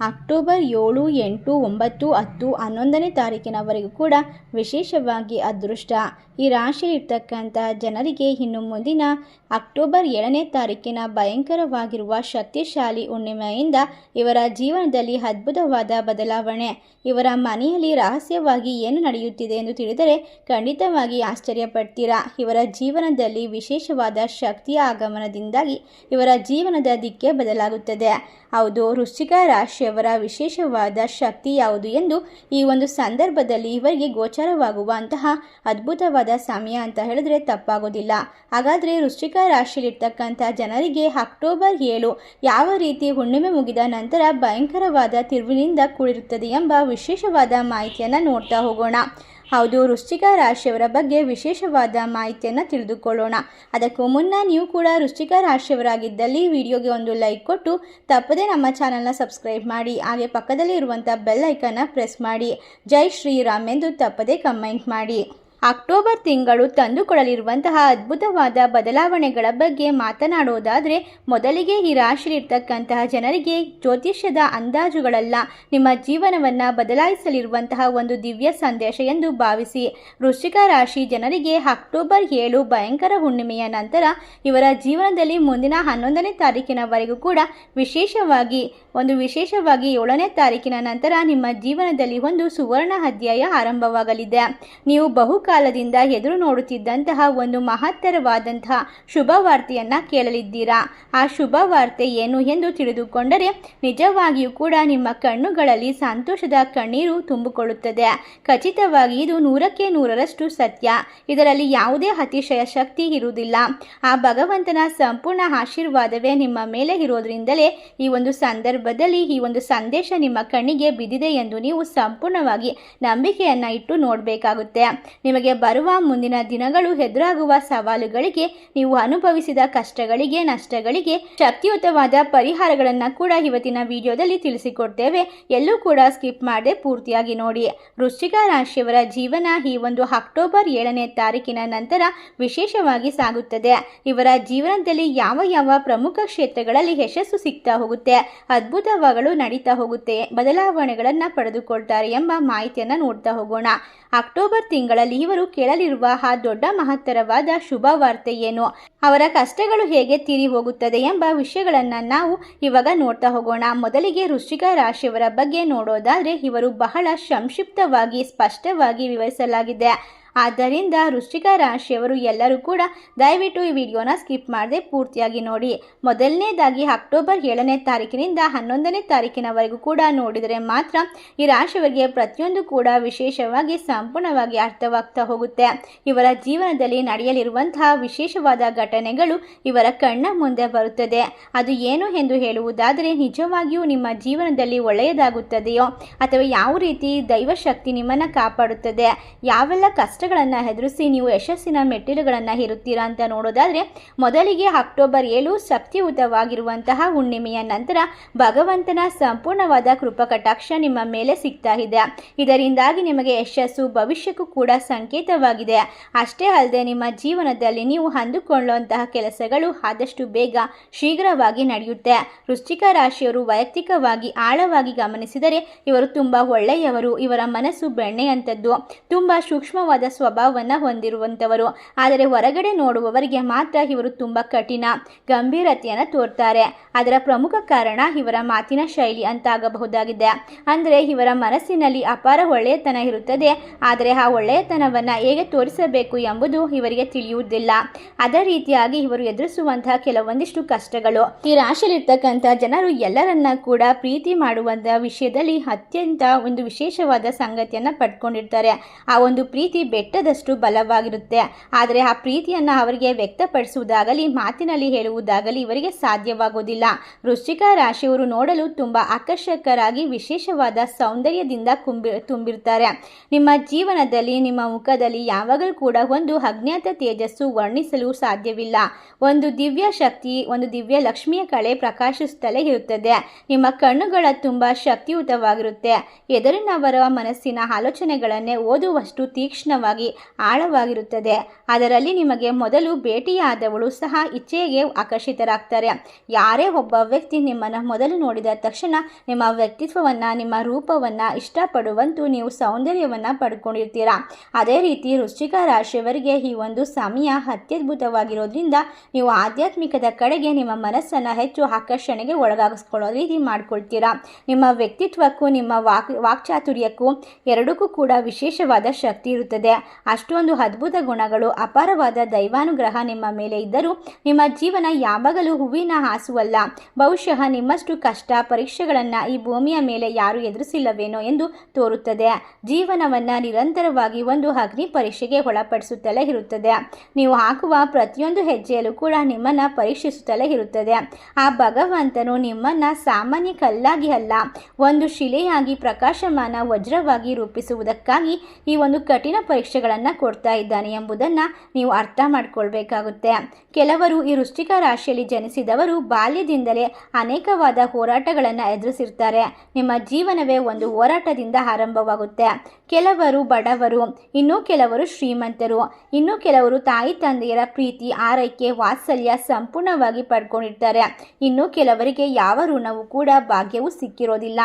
October ಏಳು, ಎಂಟು, ಒಂಬತ್ತು, ಹತ್ತು, ಹನ್ನೊಂದನೇ ತಾರೀಕಿನವರೆಗೂ ಕೂಡ ವಿಶೇಷವಾಗಿ ಅದೃಷ್ಟ. ಈ ರಾಶಿಯಲ್ಲಿರ್ತಕ್ಕಂಥ ಜನರಿಗೆ ಇನ್ನು ಮುಂದಿನ ಅಕ್ಟೋಬರ್ ಏಳನೇ ತಾರೀಕಿನ ಭಯಂಕರವಾಗಿರುವ ಶಕ್ತಿಶಾಲಿ ಹುಣ್ಣಿಮೆಯಿಂದ ಇವರ ಜೀವನದಲ್ಲಿ ಅದ್ಭುತವಾದ ಬದಲಾವಣೆ. ಇವರ ಮನೆಯಲ್ಲಿ ರಹಸ್ಯವಾಗಿ ಏನು ನಡೆಯುತ್ತಿದೆ ಎಂದು ತಿಳಿದರೆ ಖಂಡಿತವಾಗಿ ಆಶ್ಚರ್ಯಪಡ್ತೀರಾ. ಇವರ ಜೀವನದಲ್ಲಿ ವಿಶೇಷವಾದ ಶಕ್ತಿಯ ಆಗಮನದಿಂದಾಗಿ ಇವರ ಜೀವನದ ದಿಕ್ಕೇ ಬದಲಾಗುತ್ತದೆ. ಹೌದು, ವೃಶ್ಚಿಕ ರಾಶಿಯವರ ವಿಶೇಷವಾದ ಶಕ್ತಿ ಯಾವುದು ಎಂದು ಈ ಒಂದು ಸಂದರ್ಭದಲ್ಲಿ ಇವರಿಗೆ ಗೋಚರವಾಗುವಂತಹ ಅದ್ಭುತವಾದ ಸಮಯ ಅಂತ ಹೇಳಿದ್ರೆ ತಪ್ಪಾಗೋದಿಲ್ಲ. ಹಾಗಾದರೆ ವೃಶ್ಚಿಕ ರಾಶಿಯಲ್ಲಿರ್ತಕ್ಕಂಥ ಜನರಿಗೆ ಅಕ್ಟೋಬರ್ ಏಳು ಯಾವ ರೀತಿ ಹುಣ್ಣಿಮೆ ಮುಗಿದ ನಂತರ ಭಯಂಕರವಾದ ತಿರುವಿನಿಂದ ಕೂಡಿರುತ್ತದೆ ಎಂಬ ವಿಶೇಷವಾದ ಮಾಹಿತಿಯನ್ನು ನೋಡ್ತಾ ಹೋಗೋಣ. ಹೌದು, ವೃಶ್ಚಿಕ ರಾಶಿಯವರ ಬಗ್ಗೆ ವಿಶೇಷವಾದ ಮಾಹಿತಿಯನ್ನು ತಿಳಿದುಕೊಳ್ಳೋಣ. ಅದಕ್ಕೂ ಮುನ್ನ ನೀವು ಕೂಡ ವೃಶ್ಚಿಕ ರಾಶಿಯವರಾಗಿದ್ದಲ್ಲಿ ವಿಡಿಯೋಗೆ ಒಂದು ಲೈಕ್ ಕೊಟ್ಟು ತಪ್ಪದೇ ನಮ್ಮ ಚಾನಲ್ನ ಸಬ್ಸ್ಕ್ರೈಬ್ ಮಾಡಿ, ಹಾಗೆ ಪಕ್ಕದಲ್ಲಿ ಇರುವಂಥ ಬೆಲ್ ಐಕನ್ನ ಪ್ರೆಸ್ ಮಾಡಿ. ಜೈ ಶ್ರೀರಾಮ್ ಎಂದು ತಪ್ಪದೇ ಕಮೆಂಟ್ ಮಾಡಿ. ಅಕ್ಟೋಬರ್ ತಿಂಗಳು ತಂದುಕೊಡಲಿರುವಂತಹ ಅದ್ಭುತವಾದ ಬದಲಾವಣೆಗಳ ಬಗ್ಗೆ ಮಾತನಾಡೋದಾದರೆ ಮೊದಲಿಗೆ ಈ ರಾಶಿಯಲ್ಲಿರ್ತಕ್ಕಂತಹ ಜನರಿಗೆ ಜ್ಯೋತಿಷ್ಯದ ಅಂದಾಜುಗಳಲ್ಲ. ನಿಮ್ಮ ಜೀವನವನ್ನು ಬದಲಾಯಿಸಲಿರುವಂತಹ ಒಂದು ದಿವ್ಯ ಸಂದೇಶ ಎಂದು ಭಾವಿಸಿ. ವೃಶ್ಚಿಕ ರಾಶಿ ಜನರಿಗೆ ಅಕ್ಟೋಬರ್ ಏಳು ಭಯಂಕರ ಹುಣ್ಣಿಮೆಯ ನಂತರ ಇವರ ಜೀವನದಲ್ಲಿ ಮುಂದಿನ ಹನ್ನೊಂದನೇ ತಾರೀಕಿನವರೆಗೂ ಕೂಡ ವಿಶೇಷವಾಗಿ, ಒಂದು ವಿಶೇಷವಾಗಿ ಏಳನೇ ತಾರೀಕಿನ ನಂತರ ನಿಮ್ಮ ಜೀವನದಲ್ಲಿ ಒಂದು ಸುವರ್ಣ ಅಧ್ಯಾಯ ಆರಂಭವಾಗಲಿದೆ. ನೀವು ಬಹುಕಾಲದಿಂದ ಎದುರು ನೋಡುತ್ತಿದ್ದಂತಹ ಒಂದು ಮಹತ್ತರವಾದಂತಹ ಶುಭ ವಾರ್ತೆಯನ್ನು ಕೇಳಲಿದ್ದೀರಾ? ಆ ಶುಭ ವಾರ್ತೆ ಏನು ಎಂದು ತಿಳಿದುಕೊಂಡರೆ ನಿಜವಾಗಿಯೂ ಕೂಡ ನಿಮ್ಮ ಕಣ್ಣುಗಳಲ್ಲಿ ಸಂತೋಷದ ಕಣ್ಣೀರು ತುಂಬಿಕೊಳ್ಳುತ್ತದೆ. ಖಚಿತವಾಗಿ ಇದು ನೂರಕ್ಕೆ ನೂರರಷ್ಟು ಸತ್ಯ. ಇದರಲ್ಲಿ ಯಾವುದೇ ಅತಿಶಯ ಶಕ್ತಿ ಇರುವುದಿಲ್ಲ. ಆ ಭಗವಂತನ ಸಂಪೂರ್ಣ ಆಶೀರ್ವಾದವೇ ನಿಮ್ಮ ಮೇಲೆ ಇರೋದ್ರಿಂದಲೇ ಈ ಒಂದು ಸಂದರ್ಭದಲ್ಲಿ ಈ ಒಂದು ಸಂದೇಶ ನಿಮ್ಮ ಕಣ್ಣಿಗೆ ಬಿದ್ದಿದೆ ಎಂದು ನೀವು ಸಂಪೂರ್ಣವಾಗಿ ನಂಬಿಕೆಯನ್ನು ಇಟ್ಟು ನೋಡಬೇಕಾಗುತ್ತೆ. ನಿಮಗೆ ಬರುವ ಮುಂದಿನ ದಿನಗಳು ಎದುರಾಗುವ ಸವಾಲುಗಳಿಗೆ ನೀವು ಅನುಭವಿಸಿದ ಕಷ್ಟಗಳಿಗೆ, ನಷ್ಟಗಳಿಗೆ ಶಕ್ತಿಯುತವಾದ ಪರಿಹಾರಗಳನ್ನು ಕೂಡ ಇವತ್ತಿನ ವಿಡಿಯೋದಲ್ಲಿ ತಿಳಿಸಿಕೊಡ್ತೇವೆ. ಎಲ್ಲೂ ಕೂಡ ಸ್ಕಿಪ್ ಮಾಡದೆ ಪೂರ್ತಿಯಾಗಿ ನೋಡಿ. ವೃಶ್ಚಿಕ ರಾಶಿಯವರ ಜೀವನ ಈ ಒಂದು ಅಕ್ಟೋಬರ್ ಏಳನೇ ತಾರೀಕಿನ ನಂತರ ವಿಶೇಷವಾಗಿ ಸಾಗುತ್ತದೆ. ಇವರ ಜೀವನದಲ್ಲಿ ಯಾವ ಯಾವ ಪ್ರಮುಖ ಕ್ಷೇತ್ರಗಳಲ್ಲಿ ಯಶಸ್ಸು ಸಿಗ್ತಾ ಹೋಗುತ್ತೆ, ಅದ್ಭುತವಾಗಲು ನಡೀತಾ ಹೋಗುತ್ತೆ, ಬದಲಾವಣೆಗಳನ್ನು ಪಡೆದುಕೊಳ್ತಾರೆ ಎಂಬ ಮಾಹಿತಿಯನ್ನು ನೋಡ್ತಾ ಹೋಗೋಣ. ಅಕ್ಟೋಬರ್ ತಿಂಗಳಲ್ಲಿ ಇವರು ಕೇಳಲಿರುವ ಆ ದೊಡ್ಡ ಮಹತ್ತರವಾದ ಶುಭ ವಾರ್ತೆ ಏನು? ಅವರ ಕಷ್ಟಗಳು ಹೇಗೆ ತೀರಿ ಹೋಗುತ್ತದೆ ಎಂಬ ವಿಷಯಗಳನ್ನು ನಾವು ಇವಾಗ ನೋಡ್ತಾ ಹೋಗೋಣ. ಮೊದಲಿಗೆ ವೃಶ್ಚಿಕ ರಾಶಿಯವರ ಬಗ್ಗೆ ನೋಡೋದಾದರೆ ಇವರು ಬಹಳ ಸಂಕ್ಷಿಪ್ತವಾಗಿ ಸ್ಪಷ್ಟವಾಗಿ ವಿವರಿಸಲಾಗಿದೆ. ಆದ್ದರಿಂದ ವೃಶ್ಚಿಕ ರಾಶಿಯವರು ಎಲ್ಲರೂ ಕೂಡ ದಯವಿಟ್ಟು ಈ ವಿಡಿಯೋನ ಸ್ಕಿಪ್ ಮಾಡದೆ ಪೂರ್ತಿಯಾಗಿ ನೋಡಿ. ಮೊದಲನೇದಾಗಿ ಅಕ್ಟೋಬರ್ ಏಳನೇ ತಾರೀಕಿನಿಂದ ಹನ್ನೊಂದನೇ ತಾರೀಕಿನವರೆಗೂ ಕೂಡ ನೋಡಿದರೆ ಮಾತ್ರ ಈ ರಾಶಿಯವರಿಗೆ ಪ್ರತಿಯೊಂದು ಕೂಡ ವಿಶೇಷವಾಗಿ ಸಂಪೂರ್ಣವಾಗಿ ಅರ್ಥವಾಗ್ತಾ ಹೋಗುತ್ತೆ. ಇವರ ಜೀವನದಲ್ಲಿ ನಡೆಯಲಿರುವಂತಹ ವಿಶೇಷವಾದ ಘಟನೆಗಳು ಇವರ ಕಣ್ಣ ಮುಂದೆ ಬರುತ್ತದೆ. ಅದು ಏನು ಎಂದು ಹೇಳುವುದಾದರೆ ನಿಜವಾಗಿಯೂ ನಿಮ್ಮ ಜೀವನದಲ್ಲಿ ಒಳ್ಳೆಯದಾಗುತ್ತದೆಯೋ ಅಥವಾ ಯಾವ ರೀತಿ ದೈವಶಕ್ತಿ ನಿಮ್ಮನ್ನು ಕಾಪಾಡುತ್ತದೆ? ಯಾವೆಲ್ಲ ಕಷ್ಟ ಕಷ್ಟಗಳನ್ನು ಹೆದರಿಸಿ ನೀವು ಯಶಸ್ಸಿನ ಮೆಟ್ಟಿಲುಗಳನ್ನು ಹೇರುತ್ತೀರಾ ಅಂತ ನೋಡೋದಾದರೆ, ಮೊದಲಿಗೆ ಅಕ್ಟೋಬರ್ ಏಳು ಶಕ್ತಿಯುತವಾಗಿರುವಂತಹ ಹುಣ್ಣಿಮೆಯ ನಂತರ ಭಗವಂತನ ಸಂಪೂರ್ಣವಾದ ಕೃಪಕಟಾಕ್ಷ ನಿಮ್ಮ ಮೇಲೆ ಸಿಗ್ತಾ ಇದೆ. ಇದರಿಂದಾಗಿ ನಿಮಗೆ ಯಶಸ್ಸು, ಭವಿಷ್ಯಕ್ಕೂ ಕೂಡ ಸಂಕೇತವಾಗಿದೆ. ಅಷ್ಟೇ ಅಲ್ಲದೆ ನಿಮ್ಮ ಜೀವನದಲ್ಲಿ ನೀವು ಅಂದುಕೊಳ್ಳುವಂತಹ ಕೆಲಸಗಳು ಆದಷ್ಟು ಬೇಗ ಶೀಘ್ರವಾಗಿ ನಡೆಯುತ್ತೆ. ವೃಶ್ಚಿಕ ರಾಶಿಯವರು ವೈಯಕ್ತಿಕವಾಗಿ ಆಳವಾಗಿ ಗಮನಿಸಿದರೆ, ಇವರು ತುಂಬಾ ಒಳ್ಳೆಯವರು, ಇವರ ಮನಸ್ಸು ಬೆಣ್ಣೆಯಂಥದ್ದು ತುಂಬಾ ಸೂಕ್ಷ್ಮವಾದ ಸ್ವಭಾವವನ್ನು ಹೊಂದಿರುವಂಥವರು. ಆದರೆ ಹೊರಗಡೆ ನೋಡುವವರಿಗೆ ಮಾತ್ರ ಇವರು ತುಂಬ ಕಠಿಣ, ಗಂಭೀರತೆಯನ್ನು ತೋರ್ತಾರೆ. ಅದರ ಪ್ರಮುಖ ಕಾರಣ ಇವರ ಮಾತಿನ ಶೈಲಿ ಅಂತಾಗಬಹುದಾಗಿದೆ. ಅಂದರೆ ಇವರ ಮನಸ್ಸಿನಲ್ಲಿ ಅಪಾರ ಒಳ್ಳೆಯತನ ಇರುತ್ತದೆ. ಆದರೆ ಆ ಒಳ್ಳೆಯತನವನ್ನು ಹೇಗೆ ತೋರಿಸಬೇಕು ಎಂಬುದು ಇವರಿಗೆ ತಿಳಿಯುವುದಿಲ್ಲ. ಅದೇ ರೀತಿಯಾಗಿ ಇವರು ಎದುರಿಸುವಂತಹ ಕೆಲವೊಂದಿಷ್ಟು ಕಷ್ಟಗಳು. ಈ ರಾಶಿಯಲ್ಲಿರ್ತಕ್ಕಂಥ ಜನರು ಎಲ್ಲರನ್ನ ಕೂಡ ಪ್ರೀತಿ ಮಾಡುವಂತಹ ವಿಷಯದಲ್ಲಿ ಅತ್ಯಂತ ಒಂದು ವಿಶೇಷವಾದ ಸಂಗತಿಯನ್ನು ಪಡ್ಕೊಂಡಿರ್ತಾರೆ. ಆ ಒಂದು ಪ್ರೀತಿ ಬೆಟ್ಟದಷ್ಟು ಬಲವಾಗಿರುತ್ತೆ. ಆದರೆ ಆ ಪ್ರೀತಿಯನ್ನು ಅವರಿಗೆ ವ್ಯಕ್ತಪಡಿಸುವುದಾಗಲಿ, ಮಾತಿನಲ್ಲಿ ಹೇಳುವುದಾಗಲಿ ಇವರಿಗೆ ಸಾಧ್ಯವಾಗುವುದಿಲ್ಲ ವೃಶ್ಚಿಕ ರಾಶಿಯವರು ನೋಡಲು ತುಂಬ ಆಕರ್ಷಕರಾಗಿ ವಿಶೇಷವಾದ ಸೌಂದರ್ಯದಿಂದ ಕುಂಬಿ, ತುಂಬಿರ್ತಾರೆ. ನಿಮ್ಮ ಜೀವನದಲ್ಲಿ, ನಿಮ್ಮ ಮುಖದಲ್ಲಿ ಯಾವಾಗಲೂ ಕೂಡ ಒಂದು ಅಜ್ಞಾತ ತೇಜಸ್ಸು ವರ್ಣಿಸಲು ಸಾಧ್ಯವಿಲ್ಲ. ಒಂದು ದಿವ್ಯ ಶಕ್ತಿ, ಒಂದು ದಿವ್ಯ ಲಕ್ಷ್ಮಿಯ ಕಳೆ ಪ್ರಕಾಶಿಸುತ್ತಲೇ ಇರುತ್ತದೆ. ನಿಮ್ಮ ಕಣ್ಣುಗಳ ತುಂಬ ಶಕ್ತಿಯುತವಾಗಿರುತ್ತೆ. ಎದುರಿನವರ ಮನಸ್ಸಿನ ಆಲೋಚನೆಗಳನ್ನೇ ಓದುವಷ್ಟು ತೀಕ್ಷ್ಣವಾಗಿ ವಿಶೇಷವಾಗಿ ಆಳವಾಗಿರುತ್ತದೆ. ಅದರಲ್ಲಿ ನಿಮಗೆ ಮೊದಲು ಭೇಟಿಯಾದವಳು ಸಹ ಇಚ್ಛೆಗೆ ಆಕರ್ಷಿತರಾಗ್ತಾರೆ. ಯಾರೇ ಒಬ್ಬ ವ್ಯಕ್ತಿ ನಿಮ್ಮನ್ನು ಮೊದಲು ನೋಡಿದ ತಕ್ಷಣ ನಿಮ್ಮ ವ್ಯಕ್ತಿತ್ವವನ್ನು, ನಿಮ್ಮ ರೂಪವನ್ನು ಇಷ್ಟಪಡುವಂತೂ ನೀವು ಸೌಂದರ್ಯವನ್ನು ಪಡ್ಕೊಂಡಿರ್ತೀರಾ? ಅದೇ ರೀತಿ ವೃಶ್ಚಿಕ ರಾಶಿಯವರಿಗೆ ಈ ಒಂದು ಸಮಯ ಅತ್ಯದ್ಭುತವಾಗಿರೋದ್ರಿಂದ ನೀವು ಆಧ್ಯಾತ್ಮಿಕದ ಕಡೆಗೆ ನಿಮ್ಮ ಮನಸ್ಸನ್ನು ಹೆಚ್ಚು ಆಕರ್ಷಣೆಗೆ ಒಳಗಾಗಿಸ್ಕೊಳ್ಳೋ ರೀತಿ ಮಾಡ್ಕೊಳ್ತೀರಾ? ನಿಮ್ಮ ವ್ಯಕ್ತಿತ್ವಕ್ಕೂ, ನಿಮ್ಮ ವಾಕ್, ವಾಕ್ಚಾತುರ್ಯಕ್ಕೂ ಎರಡಕ್ಕೂ ಕೂಡ ವಿಶೇಷವಾದ ಶಕ್ತಿ ಇರುತ್ತದೆ. ಅಷ್ಟೊಂದು ಅದ್ಭುತ ಗುಣಗಳು, ಅಪಾರವಾದ ದೈವಾನುಗ್ರಹ ನಿಮ್ಮ ಮೇಲೆ ಇದ್ದರೂ ನಿಮ್ಮ ಜೀವನ ಯಾವಾಗಲೂ ಹೂವಿನ ಹಾಸುವಲ್ಲ. ಬಹುಶಃ ನಿಮ್ಮಷ್ಟು ಕಷ್ಟ, ಪರೀಕ್ಷೆಗಳನ್ನು ಈ ಭೂಮಿಯ ಮೇಲೆ ಯಾರು ಎದುರಿಸಿಲ್ಲವೇನೋ ಎಂದು ತೋರುತ್ತದೆ. ಜೀವನವನ್ನು ನಿರಂತರವಾಗಿ ಒಂದು ಅಗ್ನಿ ಪರೀಕ್ಷೆಗೆ ಒಳಪಡಿಸುತ್ತಲೇ ಇರುತ್ತದೆ. ನೀವು ಹಾಕುವ ಪ್ರತಿಯೊಂದು ಹೆಜ್ಜೆಯಲ್ಲೂ ಕೂಡ ನಿಮ್ಮನ್ನು ಪರೀಕ್ಷಿಸುತ್ತಲೇ ಇರುತ್ತದೆ. ಆ ಭಗವಂತನು ನಿಮ್ಮನ್ನು ಸಾಮಾನ್ಯ ಕಲ್ಲಾಗಿ ಅಲ್ಲ, ಒಂದು ಶಿಲೆಯಾಗಿ ಪ್ರಕಾಶಮಾನ ವಜ್ರವಾಗಿ ರೂಪಿಸುವುದಕ್ಕಾಗಿ ಈ ಒಂದು ಕಠಿಣ ಪರೀಕ್ಷೆಗಳನ್ನು ಕೊಡ್ತಾ ಇದ್ದಾನೆ ಎಂಬುದನ್ನು ನೀವು ಅರ್ಥ ಮಾಡಿಕೊಳ್ಬೇಕಾಗುತ್ತೆ. ಕೆಲವರು ಈ ವೃಶ್ಚಿಕ ರಾಶಿಯಲ್ಲಿ ಜನಿಸಿದವರು ಬಾಲ್ಯದಿಂದಲೇ ಅನೇಕವಾದ ಹೋರಾಟಗಳನ್ನು ಎದುರಿಸಿರ್ತಾರೆ. ನಿಮ್ಮ ಜೀವನವೇ ಒಂದು ಹೋರಾಟದಿಂದ ಆರಂಭವಾಗುತ್ತೆ. ಕೆಲವರು ಬಡವರು, ಇನ್ನು ಕೆಲವರು ಶ್ರೀಮಂತರು, ಇನ್ನು ಕೆಲವರು ತಾಯಿ ತಂದೆಯರ ಪ್ರೀತಿ, ಆರೈಕೆ, ವಾತ್ಸಲ್ಯ ಸಂಪೂರ್ಣವಾಗಿ ಪಡ್ಕೊಂಡಿರ್ತಾರೆ. ಇನ್ನು ಕೆಲವರಿಗೆ ಯಾವ ಋಣವೂ ಕೂಡ ಭಾಗ್ಯವೂ ಸಿಕ್ಕಿರೋದಿಲ್ಲ.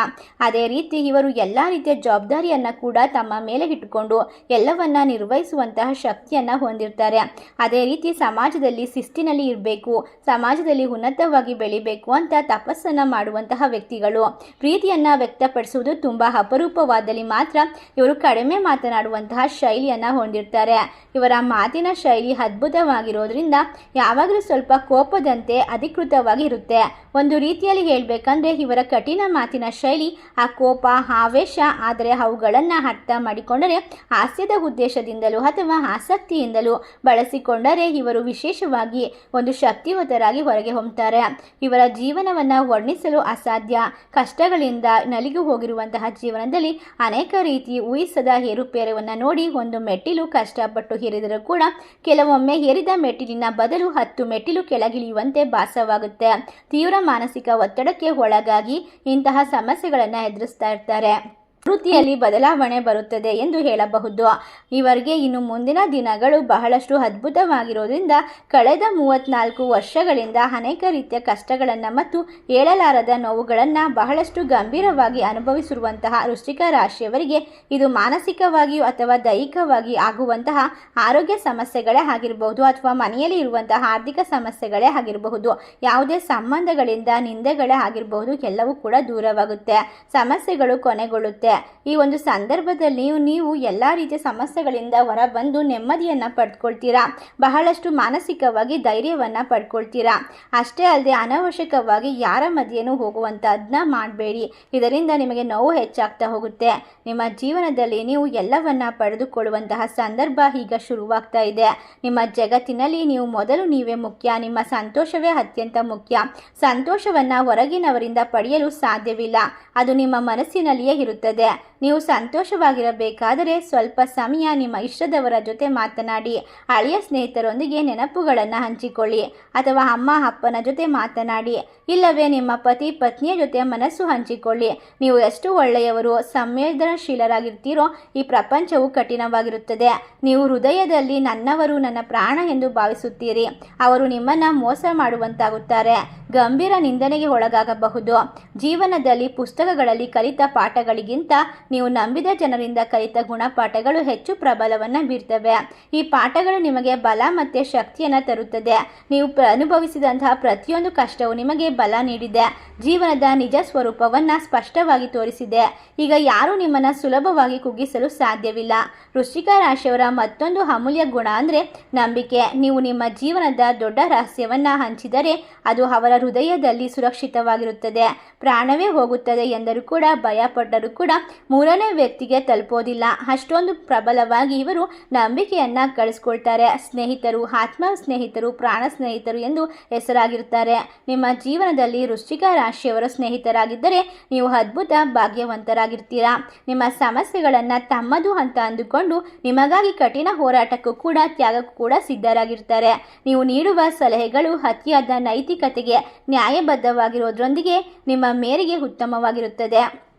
ಅದೇ ರೀತಿ ಇವರು ಎಲ್ಲ ರೀತಿಯ ಜವಾಬ್ದಾರಿಯನ್ನು ಕೂಡ ತಮ್ಮ ಮೇಲೆ ಇಟ್ಟುಕೊಂಡು ಎಲ್ಲವನ್ನ ನಿರ್ವಹಿಸುವಂತಹ ಶಕ್ತಿಯನ್ನು ಹೊಂದಿರ್ತಾರೆ. ಅದೇ ರೀತಿ ಸಮಾಜದಲ್ಲಿ ಶಿಸ್ತಿನಲ್ಲಿ ಇರಬೇಕು, ಸಮಾಜದಲ್ಲಿ ಉನ್ನತವಾಗಿ ಬೆಳಿಬೇಕು ಅಂತ ತಪಸ್ಸನ್ನು ಮಾಡುವಂತಹ ವ್ಯಕ್ತಿಗಳು. ಪ್ರೀತಿಯನ್ನು ವ್ಯಕ್ತಪಡಿಸುವುದು ತುಂಬ ಅಪರೂಪವಾದಲ್ಲಿ ಮಾತ್ರ ಇವರು ಕಡಿಮೆ ಮಾತನಾಡುವಂತಹ ಶೈಲಿಯನ್ನು ಹೊಂದಿರ್ತಾರೆ. ಇವರ ಮಾತಿನ ಶೈಲಿ ಅದ್ಭುತವಾಗಿರೋದ್ರಿಂದ ಯಾವಾಗಲೂ ಸ್ವಲ್ಪ ಕೋಪದಂತೆ ಅಧಿಕೃತವಾಗಿ ಇರುತ್ತೆ. ಒಂದು ರೀತಿಯಲ್ಲಿ ಹೇಳಬೇಕಂದ್ರೆ ಇವರ ಕಠಿಣ ಮಾತಿನ ಶೈಲಿ, ಆ ಕೋಪ, ಆವೇಶ, ಆದರೆ ಅವುಗಳನ್ನು ಅರ್ಥ ಮಾಡಿಕೊಂಡರೆ ಹಾಸ್ಯದ ಉದ್ದೇಶದಿಂದಲೂ ಅಥವಾ ಆಸಕ್ತಿಯಿಂದಲೂ ಬಳಸಿಕೊಂಡರೆ ಇವರು ವಿಶೇಷವಾಗಿ ಒಂದು ಶಕ್ತಿವಂತರಾಗಿ ಹೊರಗೆ ಹೊಮ್ತಾರೆ. ಇವರ ಜೀವನವನ್ನು ವರ್ಣಿಸಲು ಅಸಾಧ್ಯ. ಕಷ್ಟಗಳಿಂದ ನಲಿಗು ಹೋಗಿರುವಂತಹ ಜೀವನದಲ್ಲಿ ಅನೇಕ ರೀತಿ ಊಹಿಸದ ಏರುಪೇರವನ್ನು ನೋಡಿ ಒಂದು ಮೆಟ್ಟಿಲು ಕಷ್ಟಪಟ್ಟು ಹೇರಿದರೂ ಕೂಡ ಕೆಲವೊಮ್ಮೆ ಹೇರಿದ ಮೆಟ್ಟಿಲಿನ ಬದಲು ಹತ್ತು ಮೆಟ್ಟಿಲು ಕೆಳಗಿಳಿಯುವಂತೆ ಭಾಸವಾಗುತ್ತೆ. ತೀವ್ರ ಮಾನಸಿಕ ಒತ್ತಡಕ್ಕೆ ಒಳಗಾಗಿ ಇಂತಹ ಸಮಸ್ಯೆಗಳನ್ನು ಎದುರಿಸ್ತಾ ಇರ್ತಾರೆ. ವೃತ್ತಿಯಲ್ಲಿ ಬದಲಾವಣೆ ಬರುತ್ತದೆ ಎಂದು ಹೇಳಬಹುದು. ಇವರಿಗೆ ಇನ್ನು ಮುಂದಿನ ದಿನಗಳು ಬಹಳಷ್ಟು ಅದ್ಭುತವಾಗಿರೋದ್ರಿಂದ ಕಳೆದ ಮೂವತ್ನಾಲ್ಕು ವರ್ಷಗಳಿಂದ ಅನೇಕ ರೀತಿಯ ಕಷ್ಟಗಳನ್ನು ಮತ್ತು ಹೇಳಲಾರದ ನೋವುಗಳನ್ನು ಬಹಳಷ್ಟು ಗಂಭೀರವಾಗಿ ಅನುಭವಿಸಿರುವಂತಹ ವೃಶ್ಚಿಕ ರಾಶಿಯವರಿಗೆ ಇದು ಮಾನಸಿಕವಾಗಿಯೂ ಅಥವಾ ದೈಹಿಕವಾಗಿ ಆಗುವಂತಹ ಆರೋಗ್ಯ ಸಮಸ್ಯೆಗಳೇ ಆಗಿರಬಹುದು ಅಥವಾ ಮನೆಯಲ್ಲಿ ಇರುವಂತಹ ಆರ್ಥಿಕ ಸಮಸ್ಯೆಗಳೇ ಆಗಿರಬಹುದು. ಯಾವುದೇ ಸಂಬಂಧಗಳಿಂದ ನಿಂದೆಗಳೇ ಆಗಿರಬಹುದು. ಎಲ್ಲವೂ ಕೂಡ ದೂರವಾಗುತ್ತೆ. ಸಮಸ್ಯೆಗಳು ಕೊನೆಗೊಳ್ಳುತ್ತೆ. ಈ ಒಂದು ಸಂದರ್ಭದಲ್ಲಿ ನೀವು ಎಲ್ಲ ರೀತಿಯ ಸಮಸ್ಯೆಗಳಿಂದ ಹೊರಬಂದು ನೆಮ್ಮದಿಯನ್ನು ಪಡ್ಕೊಳ್ತೀರಾ? ಬಹಳಷ್ಟು ಮಾನಸಿಕವಾಗಿ ಧೈರ್ಯವನ್ನು ಪಡ್ಕೊಳ್ತೀರಾ? ಅಷ್ಟೇ ಅಲ್ಲದೆ ಅನವಶ್ಯಕವಾಗಿ ಯಾರ ಮಧ್ಯೆನೂ ಹೋಗುವಂಥದ್ದನ್ನ ಮಾಡಬೇಡಿ. ಇದರಿಂದ ನಿಮಗೆ ನೋವು ಹೆಚ್ಚಾಗ್ತಾ ಹೋಗುತ್ತೆ. ನಿಮ್ಮ ಜೀವನದಲ್ಲಿ ನೀವು ಎಲ್ಲವನ್ನ ಪಡೆದುಕೊಳ್ಳುವಂತಹ ಸಂದರ್ಭ ಈಗ ಶುರುವಾಗ್ತಾ ಇದೆ. ನಿಮ್ಮ ಜಗತ್ತಿನಲ್ಲಿ ನೀವು ಮೊದಲು ನೀವೇ ಮುಖ್ಯ, ನಿಮ್ಮ ಸಂತೋಷವೇ ಅತ್ಯಂತ ಮುಖ್ಯ. ಸಂತೋಷವನ್ನು ಹೊರಗಿನವರಿಂದ ಪಡೆಯಲು ಸಾಧ್ಯವಿಲ್ಲ. ಅದು ನಿಮ್ಮ ಮನಸ್ಸಿನಲ್ಲಿಯೇ ಇರುತ್ತದೆ. ನೀವು ಸಂತೋಷವಾಗಿರಬೇಕಾದರೆ ಸ್ವಲ್ಪ ಸಮಯ ನಿಮ್ಮ ಇಷ್ಟದವರ ಜೊತೆ ಮಾತನಾಡಿ. ಹಳೆಯ ಸ್ನೇಹಿತರೊಂದಿಗೆ ನೆನಪುಗಳನ್ನು ಹಂಚಿಕೊಳ್ಳಿ ಅಥವಾ ಅಮ್ಮ, ಅಪ್ಪನ ಜೊತೆ ಮಾತನಾಡಿ. ಇಲ್ಲವೇ ನಿಮ್ಮ ಪತಿ, ಪತ್ನಿಯ ಜೊತೆ ಮನಸ್ಸು ಹಂಚಿಕೊಳ್ಳಿ. ನೀವು ಎಷ್ಟು ಒಳ್ಳೆಯವರು, ಸಂವೇದನಶೀಲರಾಗಿರ್ತೀರೋ ಈ ಪ್ರಪಂಚವು ಕಠಿಣವಾಗಿರುತ್ತದೆ. ನೀವು ಹೃದಯದಲ್ಲಿ ನನ್ನವರು ನನ್ನ ಪ್ರಾಣ ಎಂದು ಭಾವಿಸುತ್ತೀರಿ. ಅವರು ನಿಮ್ಮನ್ನು ಮೋಸ ಮಾಡುವಂತಾಗುತ್ತಾರೆ. ಗಂಭೀರ ನಿಂದನೆಗೆ ಒಳಗಾಗಬಹುದು. ಜೀವನದಲ್ಲಿ ಪುಸ್ತಕಗಳಲ್ಲಿ ಕಲಿತ ಪಾಠಗಳಿಗಿಂತ ನೀವು ನಂಬಿದ ಜನರಿಂದ ಕಲಿತ ಗುಣಪಾಠಗಳು ಹೆಚ್ಚು ಪ್ರಬಲವನ್ನು ಬೀರ್ತವೆ. ಈ ಪಾಠಗಳು ನಿಮಗೆ ಬಲ ಮತ್ತು ಶಕ್ತಿಯನ್ನು ತರುತ್ತದೆ. ನೀವು ಅನುಭವಿಸಿದಂತಹ ಪ್ರತಿಯೊಂದು ಕಷ್ಟವು ನಿಮಗೆ ಬಲ ನೀಡಿದೆ. ಜೀವನದ ನಿಜ ಸ್ವರೂಪವನ್ನು ಸ್ಪಷ್ಟವಾಗಿ ತೋರಿಸಿದೆ. ಈಗ ಯಾರೂ ನಿಮ್ಮನ್ನು ಸುಲಭವಾಗಿ ಕುಗ್ಗಿಸಲು ಸಾಧ್ಯವಿಲ್ಲ. ವೃಶ್ಚಿಕ ರಾಶಿಯವರ ಮತ್ತೊಂದು ಅಮೂಲ್ಯ ಗುಣ ಅಂದರೆ ನಂಬಿಕೆ. ನೀವು ನಿಮ್ಮ ಜೀವನದ ದೊಡ್ಡ ರಹಸ್ಯವನ್ನು ಹಂಚಿದರೆ ಅದು ಅವರ ಹೃದಯದಲ್ಲಿ ಸುರಕ್ಷಿತವಾಗಿರುತ್ತದೆ. ಪ್ರಾಣವೇ ಹೋಗುತ್ತದೆ ಎಂದರೂ ಕೂಡ ಭಯಪಟ್ಟರೂ ಕೂಡ ಮೂರನೇ ವ್ಯಕ್ತಿಗೆ ತಲುಪೋದಿಲ್ಲ. ಅಷ್ಟೊಂದು ಪ್ರಬಲವಾಗಿ ಇವರು ನಂಬಿಕೆಯನ್ನು ಕಳಿಸ್ಕೊಳ್ತಾರೆ. ಸ್ನೇಹಿತರು ಆತ್ಮ ಸ್ನೇಹಿತರು ಪ್ರಾಣ ಸ್ನೇಹಿತರು ಎಂದು ಹೆಸರಾಗಿರುತ್ತಾರೆ. ನಿಮ್ಮ ಜೀವನದಲ್ಲಿ ವೃಶ್ಚಿಕ ರಾಶಿಯವರ ಸ್ನೇಹಿತರಾಗಿದ್ದರೆ ನೀವು ಅದ್ಭುತ ಭಾಗ್ಯವಂತರಾಗಿರ್ತೀರಾ? ನಿಮ್ಮ ಸಮಸ್ಯೆಗಳನ್ನು ತಮ್ಮದು ಅಂತ ಅಂದುಕೊಂಡು ನಿಮಗಾಗಿ ಕಠಿಣ ಹೋರಾಟಕ್ಕೂ ಕೂಡ ತ್ಯಾಗಕ್ಕೂ ಕೂಡ ಸಿದ್ಧರಾಗಿರ್ತಾರೆ. ನೀವು ನೀಡುವ ಸಲಹೆಗಳು ಅತಿಯಾದ ನೈತಿಕತೆಗೆ ನ್ಯಾಯಬದ್ಧವಾಗಿರೋದ್ರೊಂದಿಗೆ ನಿಮ್ಮ ಮೇರೆಗೆ ಉತ್ತಮವಾಗಿರುತ್ತದೆ.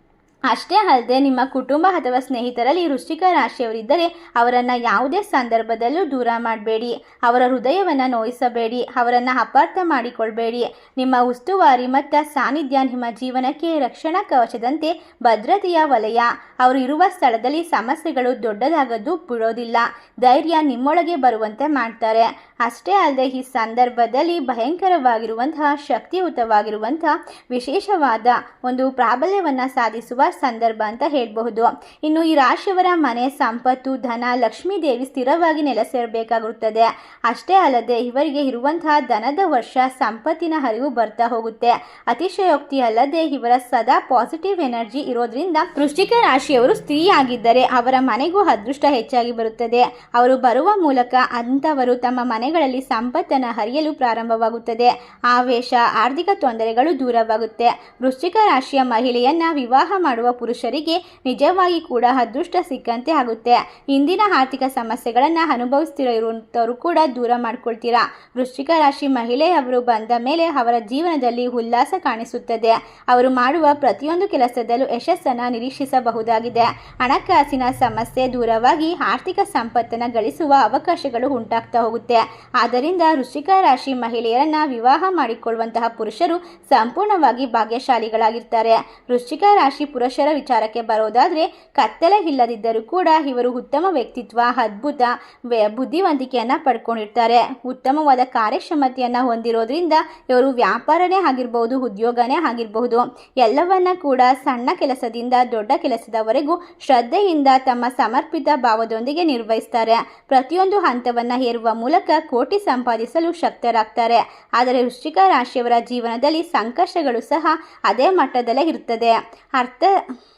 ಅಷ್ಟೇ ಅಲ್ಲದೆ ನಿಮ್ಮ ಕುಟುಂಬ ಅಥವಾ ಸ್ನೇಹಿತರಲ್ಲಿ ವೃಶ್ಚಿಕ ರಾಶಿಯವರಿದ್ದರೆ ಅವರನ್ನು ಯಾವುದೇ ಸಂದರ್ಭದಲ್ಲೂ ದೂರ ಮಾಡಬೇಡಿ. ಅವರ ಹೃದಯವನ್ನು ನೋಯಿಸಬೇಡಿ. ಅವರನ್ನು ಅಪಾರ್ಥ ಮಾಡಿಕೊಳ್ಬೇಡಿ. ನಿಮ್ಮ ಉಸ್ತುವಾರಿ ಮತ್ತು ಸಾನ್ನಿಧ್ಯ ನಿಮ್ಮ ಜೀವನಕ್ಕೆ ರಕ್ಷಣಾ ಕವಚದಂತೆ ಭದ್ರತೆಯ ವಲಯ. ಅವರು ಇರುವ ಸ್ಥಳದಲ್ಲಿ ಸಮಸ್ಯೆಗಳು ದೊಡ್ಡದಾಗದ್ದು ಬಿಡೋದಿಲ್ಲ. ಧೈರ್ಯ ನಿಮ್ಮೊಳಗೆ ಬರುವಂತೆ ಮಾಡ್ತಾರೆ. ಅಷ್ಟೇ ಅಲ್ಲದೆ ಈ ಸಂದರ್ಭದಲ್ಲಿ ಭಯಂಕರವಾಗಿರುವಂತಹ ಶಕ್ತಿಯುತವಾಗಿರುವಂತಹ ವಿಶೇಷವಾದ ಒಂದು ಪ್ರಾಬಲ್ಯವನ್ನು ಸಾಧಿಸುವ ಸಂದರ್ಭ ಅಂತ ಹೇಳಬಹುದು. ಇನ್ನು ಈ ರಾಶಿಯವರ ಮನೆ ಸಂಪತ್ತು, ಧನ, ಲಕ್ಷ್ಮೀ ದೇವಿ ಸ್ಥಿರವಾಗಿ ನೆಲೆಸಿರಬೇಕಾಗುತ್ತದೆ ಅಷ್ಟೇ ಅಲ್ಲದೆ ಇವರಿಗೆ ಇರುವಂತಹ ಧನದ ವರ್ಷ ಸಂಪತ್ತಿನ ಹರಿವು ಬರ್ತಾ ಹೋಗುತ್ತೆ. ಅತಿಶಯೋಕ್ತಿ ಅಲ್ಲದೆ ಇವರ ಸದಾ ಪಾಸಿಟಿವ್ ಎನರ್ಜಿ ಇರೋದ್ರಿಂದ ವೃಶ್ಚಿಕ ರಾಶಿಯವರು ಸ್ತ್ರೀಯಾಗಿದ್ದರೆ ಅವರ ಮನೆಗೂ ಅದೃಷ್ಟ ಹೆಚ್ಚಾಗಿ ಬರುತ್ತದೆ. ಅವರು ಬರುವ ಮೂಲಕ ಅಂಥವರು ತಮ್ಮ ಮನೆಗಳಲ್ಲಿ ಸಂಪತ್ತನ್ನು ಹರಿಯಲು ಪ್ರಾರಂಭವಾಗುತ್ತದೆ. ಆವೇಶ, ಆರ್ಥಿಕ ತೊಂದರೆಗಳು ದೂರವಾಗುತ್ತೆ. ವೃಶ್ಚಿಕ ರಾಶಿಯ ಮಹಿಳೆಯನ್ನ ವಿವಾಹ ಮಾಡುವ ಪುರುಷರಿಗೆ ನಿಜವಾಗಿ ಕೂಡ ಅದೃಷ್ಟ ಸಿಕ್ಕಂತೆ ಆಗುತ್ತೆ. ಇಂದಿನ ಆರ್ಥಿಕ ಸಮಸ್ಯೆಗಳನ್ನು ಅನುಭವಿಸ್ತಿರೋರು ಕೂಡ ದೂರ ಮಾಡ್ಕೊಳ್ತೀರಾ? ವೃಶ್ಚಿಕ ರಾಶಿ ಮಹಿಳೆಯವರು ಬಂದ ಮೇಲೆ ಅವರ ಜೀವನದಲ್ಲಿ ಉಲ್ಲಾಸ ಕಾಣಿಸುತ್ತದೆ. ಅವರು ಮಾಡುವ ಪ್ರತಿಯೊಂದು ಕೆಲಸದಲ್ಲೂ ಯಶಸ್ಸನ್ನು ನಿರೀಕ್ಷಿಸಬಹುದಾಗಿದೆ. ಹಣಕಾಸಿನ ಸಮಸ್ಯೆ ದೂರವಾಗಿ ಆರ್ಥಿಕ ಸಂಪತ್ತನ್ನು ಗಳಿಸುವ ಅವಕಾಶಗಳು ಉಂಟಾಗ್ತಾ ಹೋಗುತ್ತೆ. ಆದ್ದರಿಂದ ವೃಶ್ಚಿಕ ರಾಶಿ ಮಹಿಳೆಯರನ್ನ ವಿವಾಹ ಮಾಡಿಕೊಳ್ಳುವಂತಹ ಪುರುಷರು ಸಂಪೂರ್ಣವಾಗಿ ಭಾಗ್ಯಶಾಲಿಗಳಾಗಿರ್ತಾರೆ. ವೃಶ್ಚಿಕ ರಾಶಿ ಪುರುಷರ ವಿಚಾರಕ್ಕೆ ಬರೋದಾದರೆ ಕತ್ತಲೆ ಇಲ್ಲದಿದ್ದರೂ ಕೂಡ ಇವರು ಉತ್ತಮ ವ್ಯಕ್ತಿತ್ವ, ಅದ್ಭುತ ಬುದ್ಧಿವಂತಿಕೆಯನ್ನು ಪಡ್ಕೊಂಡಿರ್ತಾರೆ. ಉತ್ತಮವಾದ ಕಾರ್ಯಕ್ಷಮತೆಯನ್ನು ಹೊಂದಿರೋದ್ರಿಂದ ಇವರು ವ್ಯಾಪಾರನೇ ಆಗಿರ್ಬೋದು, ಉದ್ಯೋಗನೇ ಆಗಿರಬಹುದು ಎಲ್ಲವನ್ನ ಕೂಡ ಸಣ್ಣ ಕೆಲಸದಿಂದ ದೊಡ್ಡ ಕೆಲಸದವರೆಗೂ ಶ್ರದ್ಧೆಯಿಂದ ತಮ್ಮ ಸಮರ್ಪಿತ ಭಾವದೊಂದಿಗೆ ನಿರ್ವಹಿಸ್ತಾರೆ. ಪ್ರತಿಯೊಂದು ಹಂತವನ್ನು ಹೇರುವ ಮೂಲಕ ಕೋಟಿ ಸಂಪಾದಿಸಲು ಶಕ್ತರಾಗ್ತಾರೆ. ಆದರೆ ವೃಶ್ಚಿಕ ರಾಶಿಯವರ ಜೀವನದಲ್ಲಿ ಸಂಕಷ್ಟಗಳು ಸಹ ಅದೇ ಮಟ್ಟದಲ್ಲೇ ಇರ್ತದೆ. ಅರ್ಥ it.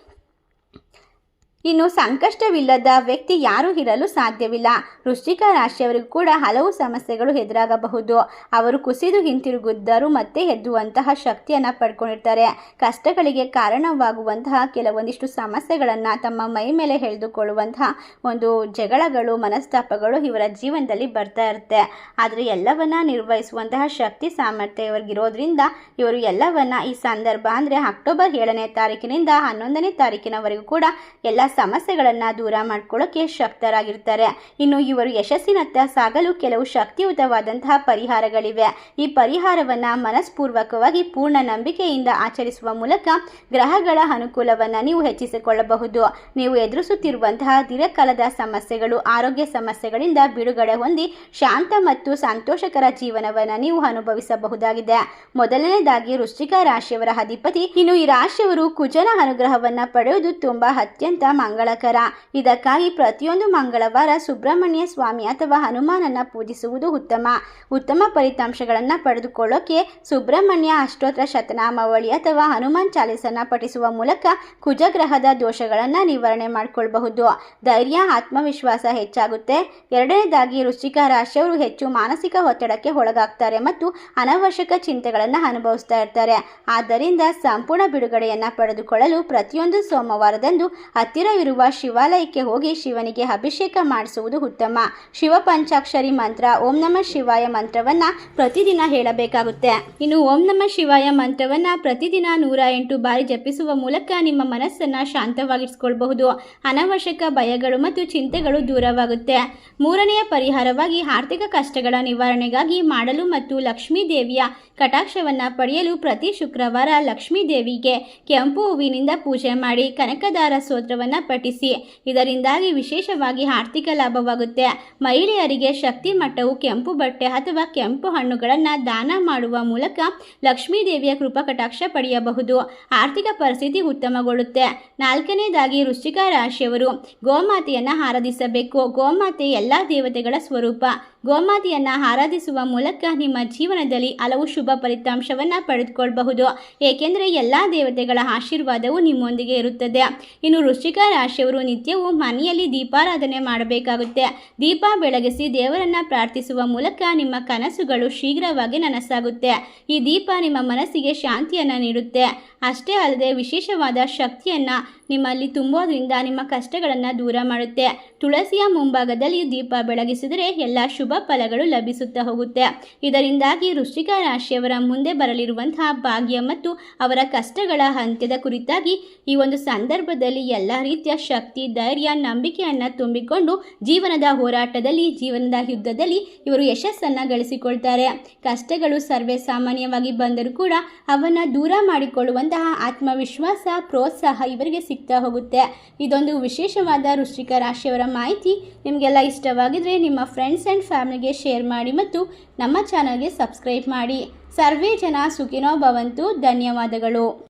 ಇನ್ನು ಸಂಕಷ್ಟವಿಲ್ಲದ ವ್ಯಕ್ತಿ ಯಾರೂ ಇರಲು ಸಾಧ್ಯವಿಲ್ಲ. ವೃಶ್ಚಿಕ ರಾಶಿಯವರಿಗೂ ಕೂಡ ಹಲವು ಸಮಸ್ಯೆಗಳು ಎದುರಾಗಬಹುದು. ಅವರು ಕುಸಿದು ಹಿಂತಿರುಗಿದ್ದರೂ ಮತ್ತೆ ಎದ್ದುವಂತಹ ಶಕ್ತಿಯನ್ನು ಪಡ್ಕೊಂಡಿರ್ತಾರೆ. ಕಷ್ಟಗಳಿಗೆ ಕಾರಣವಾಗುವಂತಹ ಕೆಲವೊಂದಿಷ್ಟು ಸಮಸ್ಯೆಗಳನ್ನು ತಮ್ಮ ಮೈ ಮೇಲೆ ಎಳೆದುಕೊಳ್ಳುವಂತಹ ಒಂದು ಜಗಳಗಳು, ಮನಸ್ತಾಪಗಳು ಇವರ ಜೀವನದಲ್ಲಿ ಬರ್ತಾ ಇರುತ್ತೆ. ಆದರೆ ಎಲ್ಲವನ್ನ ನಿರ್ವಹಿಸುವಂತಹ ಶಕ್ತಿ ಸಾಮರ್ಥ್ಯ ಇವರಿಗಿರೋದ್ರಿಂದ ಇವರು ಎಲ್ಲವನ್ನ ಈ ಸಂದರ್ಭ ಅಂದರೆ ಅಕ್ಟೋಬರ್ ಏಳನೇ ತಾರೀಕಿನಿಂದ ಹನ್ನೊಂದನೇ ತಾರೀಕಿನವರೆಗೂ ಕೂಡ ಎಲ್ಲ ಸಮಸ್ಯೆಗಳನ್ನು ದೂರ ಮಾಡ್ಕೊಳ್ಳೋಕೆ ಶಕ್ತರಾಗಿರ್ತಾರೆ. ಇನ್ನು ಇವರು ಯಶಸ್ಸಿನತ್ತ ಸಾಗಲು ಕೆಲವು ಶಕ್ತಿಯುತವಾದಂತಹ ಪರಿಹಾರಗಳಿವೆ. ಈ ಪರಿಹಾರವನ್ನು ಮನಸ್ಪೂರ್ವಕವಾಗಿ ಪೂರ್ಣ ನಂಬಿಕೆಯಿಂದ ಆಚರಿಸುವ ಮೂಲಕ ಗ್ರಹಗಳ ಅನುಕೂಲವನ್ನು ನೀವು ಹೆಚ್ಚಿಸಿಕೊಳ್ಳಬಹುದು. ನೀವು ಎದುರಿಸುತ್ತಿರುವಂತಹ ದೀರ್ಘಕಾಲದ ಸಮಸ್ಯೆಗಳು, ಆರೋಗ್ಯ ಸಮಸ್ಯೆಗಳಿಂದ ಬಿಡುಗಡೆ ಹೊಂದಿ ಶಾಂತ ಮತ್ತು ಸಂತೋಷಕರ ಜೀವನವನ್ನು ನೀವು ಅನುಭವಿಸಬಹುದಾಗಿದೆ. ಮೊದಲನೇದಾಗಿ ವೃಶ್ಚಿಕ ರಾಶಿಯವರ ಅಧಿಪತಿ. ಇನ್ನು ಈ ರಾಶಿಯವರು ಕುಜನ ಅನುಗ್ರಹವನ್ನ ಪಡೆಯುವುದು ತುಂಬಾ ಅತ್ಯಂತ ಮಂಗಳಕರ. ಇದಕ್ಕಾಗಿ ಪ್ರತಿಯೊಂದು ಮಂಗಳವಾರ ಸುಬ್ರಹ್ಮಣ್ಯ ಸ್ವಾಮಿ ಅಥವಾ ಹನುಮಾನನ್ನ ಪೂಜಿಸುವುದು ಉತ್ತಮ. ಉತ್ತಮ ಫಲಿತಾಂಶಗಳನ್ನು ಪಡೆದುಕೊಳ್ಳೋಕೆ ಸುಬ್ರಹ್ಮಣ್ಯ ಅಷ್ಟೋತ್ತರ ಶತನಾಮಾವಳಿ ಅಥವಾ ಹನುಮಾನ್ ಚಾಲೀಸನ್ನು ಪಠಿಸುವ ಮೂಲಕ ಕುಜಗ್ರಹದ ದೋಷಗಳನ್ನು ನಿವಾರಣೆ ಮಾಡಿಕೊಳ್ಳಬಹುದು ಧೈರ್ಯ, ಆತ್ಮವಿಶ್ವಾಸ ಹೆಚ್ಚಾಗುತ್ತೆ. ಎರಡನೇದಾಗಿ ವೃಶ್ಚಿಕ ರಾಶಿಯವರು ಹೆಚ್ಚು ಮಾನಸಿಕ ಒತ್ತಡಕ್ಕೆ ಒಳಗಾಗ್ತಾರೆ ಮತ್ತು ಅನವಶ್ಯಕ ಚಿಂತೆಗಳನ್ನು ಅನುಭವಿಸ್ತಾ ಇರ್ತಾರೆ. ಆದ್ದರಿಂದ ಸಂಪೂರ್ಣ ಬಿಡುಗಡೆಯನ್ನು ಪಡೆದುಕೊಳ್ಳಲು ಪ್ರತಿಯೊಂದು ಸೋಮವಾರದಂದು ಹತ್ತಿರವಿರುವ ಶಿವಾಲಯಕ್ಕೆ ಹೋಗಿ ಶಿವನಿಗೆ ಅಭಿಷೇಕ ಮಾಡಿಸುವುದು ಉತ್ತಮ. ಶಿವ ಪಂಚಾಕ್ಷರಿ ಮಂತ್ರ, ಓಂ ನಮಃ ಶಿವಾಯ ಮಂತ್ರವನ್ನ ಪ್ರತಿದಿನ ಹೇಳಬೇಕಾಗುತ್ತೆ. ಇನ್ನು ಓಂ ನಮಃ ಶಿವಾಯ ಮಂತ್ರವನ್ನ ಪ್ರತಿದಿನ ನೂರ ಎಂಟು ಬಾರಿ ಜಪಿಸುವ ಮೂಲಕ ನಿಮ್ಮ ಮನಸ್ಸನ್ನ ಶಾಂತವಾಗಿರಿಸಿಕೊಳ್ಬಹುದು. ಅನವಶ್ಯಕ ಭಯಗಳು ಮತ್ತು ಚಿಂತೆಗಳು ದೂರವಾಗುತ್ತೆ. ಮೂರನೆಯ ಪರಿಹಾರವಾಗಿ ಆರ್ಥಿಕ ಕಷ್ಟಗಳ ನಿವಾರಣೆಗಾಗಿ ಮಾಡಲು ಮತ್ತು ಲಕ್ಷ್ಮೀ ದೇವಿಯ ಕಟಾಕ್ಷವನ್ನ ಪಡೆಯಲು ಪ್ರತಿ ಶುಕ್ರವಾರ ಲಕ್ಷ್ಮೀ ದೇವಿಗೆ ಕೆಂಪು ಹೂವಿನಿಂದ ಪೂಜೆ ಮಾಡಿ ಕನಕದಾರ ಸ್ತೋತ್ರವನ್ನು ಪಠಿಸಿ ಇದರಿಂದಾಗಿ ವಿಶೇಷವಾಗಿ ಆರ್ಥಿಕ ಲಾಭವಾಗುತ್ತೆ. ಮಹಿಳೆಯರಿಗೆ ಶಕ್ತಿ ಮಟ್ಟವು ಕೆಂಪು ಬಟ್ಟೆ ಅಥವಾ ಕೆಂಪು ಹಣ್ಣುಗಳನ್ನು ದಾನ ಮಾಡುವ ಮೂಲಕ ಲಕ್ಷ್ಮೀ ದೇವಿಯ ಕೃಪಕಟಾಕ್ಷ ಪಡೆಯಬಹುದು. ಆರ್ಥಿಕ ಪರಿಸ್ಥಿತಿ ಉತ್ತಮಗೊಳ್ಳುತ್ತೆ. ನಾಲ್ಕನೇದಾಗಿ ವೃಶ್ಚಿಕ ರಾಶಿಯವರು ಗೋಮಾತೆಯನ್ನು ಆರಾಧಿಸಬೇಕು. ಗೋಮಾತೆ ಎಲ್ಲ ದೇವತೆಗಳ ಸ್ವರೂಪ. ಗೋಮಾತೆಯನ್ನು ಆರಾಧಿಸುವ ಮೂಲಕ ನಿಮ್ಮ ಜೀವನದಲ್ಲಿ ಹಲವು ಶುಭ ಫಲಿತಾಂಶವನ್ನು ಪಡೆದುಕೊಳ್ಳಬಹುದು ಏಕೆಂದರೆ ಎಲ್ಲ ದೇವತೆಗಳ ಆಶೀರ್ವಾದವು ನಿಮ್ಮೊಂದಿಗೆ ಇರುತ್ತದೆ. ಇನ್ನು ವೃಶ್ಚಿಕ ರಾಶಿಯವರು ನಿತ್ಯವೂ ಮನೆಯಲ್ಲಿ ದೀಪಾರಾಧನೆ ಮಾಡಬೇಕಾಗುತ್ತೆ. ದೀಪ ಬೆಳಗಿಸಿ ದೇವರನ್ನ ಪ್ರಾರ್ಥಿಸುವ ಮೂಲಕ ನಿಮ್ಮ ಕನಸುಗಳು ಶೀಘ್ರವಾಗಿ ನನಸಾಗುತ್ತೆ. ಈ ದೀಪ ನಿಮ್ಮ ಮನಸ್ಸಿಗೆ ಶಾಂತಿಯನ್ನು ನೀಡುತ್ತೆ. ಅಷ್ಟೇ ಅಲ್ಲದೆ ವಿಶೇಷವಾದ ಶಕ್ತಿಯನ್ನು ನಿಮ್ಮಲ್ಲಿ ತುಂಬೋದ್ರಿಂದ ನಿಮ್ಮ ಕಷ್ಟಗಳನ್ನು ದೂರ ಮಾಡುತ್ತೆ. ತುಳಸಿಯ ಮುಂಭಾಗದಲ್ಲಿ ದೀಪ ಬೆಳಗಿಸಿದರೆ ಎಲ್ಲ ಶುಭ ಶುಭ ಫಲಗಳು ಲಭಿಸುತ್ತಾ ಹೋಗುತ್ತೆ. ಇದರಿಂದಾಗಿ ವೃಶ್ಚಿಕ ರಾಶಿಯವರ ಮುಂದೆ ಬರಲಿರುವಂತಹ ಭಾಗ್ಯ ಮತ್ತು ಅವರ ಕಷ್ಟಗಳ ಅಂತ್ಯದ ಕುರಿತಾಗಿ ಈ ಒಂದು ಸಂದರ್ಭದಲ್ಲಿ ಎಲ್ಲ ರೀತಿಯ ಶಕ್ತಿ, ಧೈರ್ಯ, ನಂಬಿಕೆಯನ್ನು ತುಂಬಿಕೊಂಡು ಜೀವನದ ಹೋರಾಟದಲ್ಲಿ, ಜೀವನದ ಯುದ್ಧದಲ್ಲಿ ಇವರು ಯಶಸ್ಸನ್ನು ಗಳಿಸಿಕೊಳ್ತಾರೆ. ಕಷ್ಟಗಳು ಸರ್ವೇ ಸಾಮಾನ್ಯವಾಗಿ ಬಂದರೂ ಕೂಡ ಅವನ್ನು ದೂರ ಮಾಡಿಕೊಳ್ಳುವಂತಹ ಆತ್ಮವಿಶ್ವಾಸ, ಪ್ರೋತ್ಸಾಹ ಇವರಿಗೆ ಸಿಗ್ತಾ ಹೋಗುತ್ತೆ. ಇದೊಂದು ವಿಶೇಷವಾದ ವೃಶ್ಚಿಕ ರಾಶಿಯವರ ಮಾಹಿತಿ. ನಿಮಗೆಲ್ಲ ಇಷ್ಟವಾಗಿದ್ರೆ ನಿಮ್ಮ ಫ್ರೆಂಡ್ಸ್ ಆ್ಯಂಡ್ ಫ್ಯಾಮಿಲಿಗೆ ಶೇರ್ ಮಾಡಿ ಮತ್ತು ನಮ್ಮ ಚಾನಲ್ಗೆ ಸಬ್ಸ್ಕ್ರೈಬ್ ಮಾಡಿ. ಸರ್ವೇ ಜನ ಸುಖಿನೋ ಭವಂತು. ಧನ್ಯವಾದಗಳು.